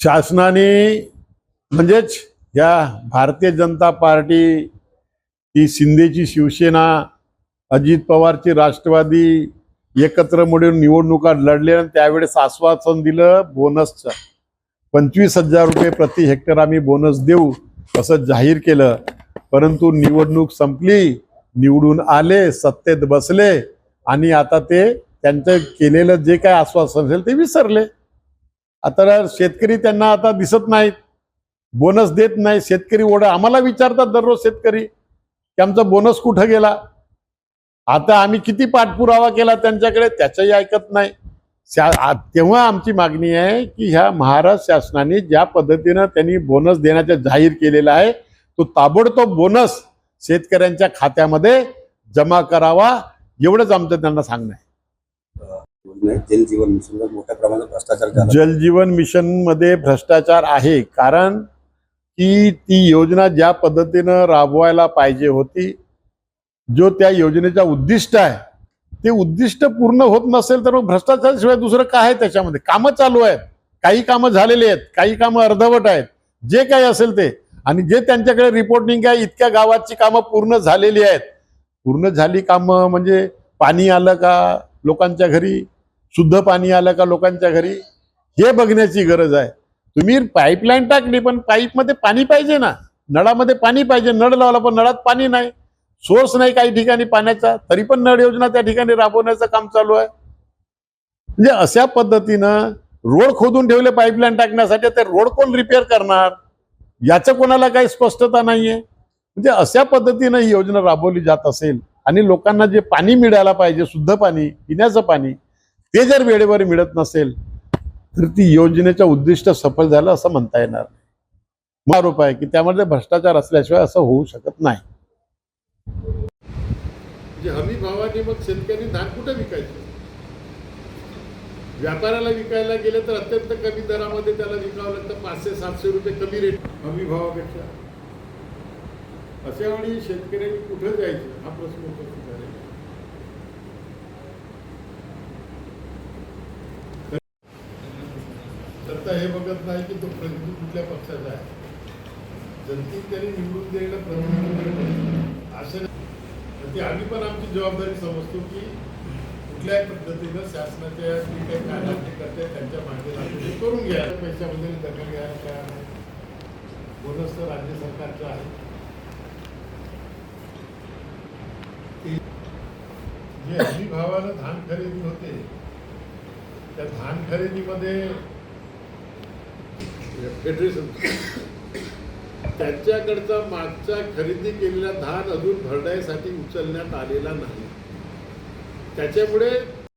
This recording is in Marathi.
शासनाने म्हणजेच या भारतीय जनता पार्टी ही शिंदेची शिवसेना अजित पवारची राष्ट्रवादी एकत्र मिळून निवडणुका लढले आणि त्यावेळेस आश्वासन दिलं बोनसचं. पंचवीस हजार रुपये प्रति हेक्टर आम्ही बोनस देऊ असं जाहीर केलं. परंतु निवडणूक संपली निवडून आले सत्तेत बसले आणि आता ते त्यांचं केलेलं जे काय आश्वासन असेल ते विसरले. आता शेतकरी त्यांना आता दिसत नाहीत. बोनस देत नाही. शेतकरी ओढ. आम्हाला विचारतात दररोज शेतकरी की आमचा बोनस कुठं गेला? आता आम्ही किती पाठपुरावा केला त्यांच्याकडे? त्याचंही ऐकत नाही. शा- तेव्हा आमची मागणी आहे की ह्या महाराष्ट्र शासनाने ज्या पद्धतीनं त्यांनी बोनस देण्याचा जाहीर केलेला आहे तो ताबडतोब बोनस शेतकऱ्यांच्या खात्यामध्ये जमा करावा. एवढंच आमचं त्यांना सांगणं आहे. जलजीवन मिशन मोठ्या प्रमाणात भ्रष्टाचार जलजीवन मिशनमध्ये भ्रष्टाचार आहे. कारण की ती योजना ज्या पद्धतीनं राबवायला पाहिजे होती जो त्या योजनेचा उद्दिष्ट आहे ते उद्दिष्ट पूर्ण होत नसेल तर मग भ्रष्टाचाराशिवाय दुसरं काय आहे त्याच्यामध्ये? कामं चालू आहेत. काही कामं झालेली आहेत काही कामं अर्धवट आहेत. जे काही असेल ते. आणि जे त्यांच्याकडे रिपोर्टिंग आहे इतक्या गावाची कामं पूर्ण झालेली आहेत. पूर्ण झाली कामं म्हणजे पाणी आलं का? लोकांच्या घरी शुद्ध पाणी आलं का लोकांच्या घरी? हे बघण्याची गरज आहे. तुम्ही पाईपलाईन टाकली पण पाईपमध्ये पाणी पाहिजे ना? नळामध्ये पाणी पाहिजे. नळ लावला पण नळात पाणी नाही. सोर्स नाही काही ठिकाणी पाण्याचा. तरी पण नळ योजना त्या ठिकाणी राबवण्याचं काम चालू आहे. म्हणजे अशा पद्धतीनं रोड खोदून ठेवले पाईपलाईन टाकण्यासाठी ते रोड कोण रिपेअर करणार? याचं कोणाला काही स्पष्टता नाहीये. म्हणजे अशा पद्धतीनं ही योजना राबवली जात असेल आणि लोकांना जे पाणी मिळायला पाहिजे शुद्ध पाणी पिण्याचं पाणी ते जर वेळेवर मिळत नसेल तर ती योजनेचं उद्दिष्ट सफल झालं असं म्हणता येणार नाही. आरोप आहे की त्यामध्ये भ्रष्टाचार असल्याशिवाय असं होऊ शकत नाही. म्हणजे हमी भावाने मग शेतकरी धान कुठे विकायचं? व्यापाऱ्याला विकायला गेले तर अत्यंत कमी दरामध्ये त्याला विकावं लागतं. पाचशे सातशे रुपये कमी रेट हमी भावापेक्षा अशा वेळी शेतकऱ्यांनी कुठं जायचं? हा प्रश्न उपस्थित आहे तर हे बघत नाही की तो प्रतिनिधी कुठल्या पक्षाचा आहे. जनतेने त्यांनी निवडून दिलेलं प्रतिनिधी असं ती आम्ही पण आमची जबाबदारी समजतो की कुठल्याही पद्धतीनं शासनाच्या जे काही कायदा करते त्यांच्या मागे लागले करून घ्या. पैशामध्ये दखल घ्यायला काय बोनस तर राज्य सरकारचं आहे. ते- जे हमी भावानं धान खरेदी होते त्या धान खरेदीमध्ये फेडरेशन त्यांच्याकडचा मागच्या खरेदी केलेला धान अजून भरडायसाठी उचलण्यात आलेला नाही. त्याच्यामुळे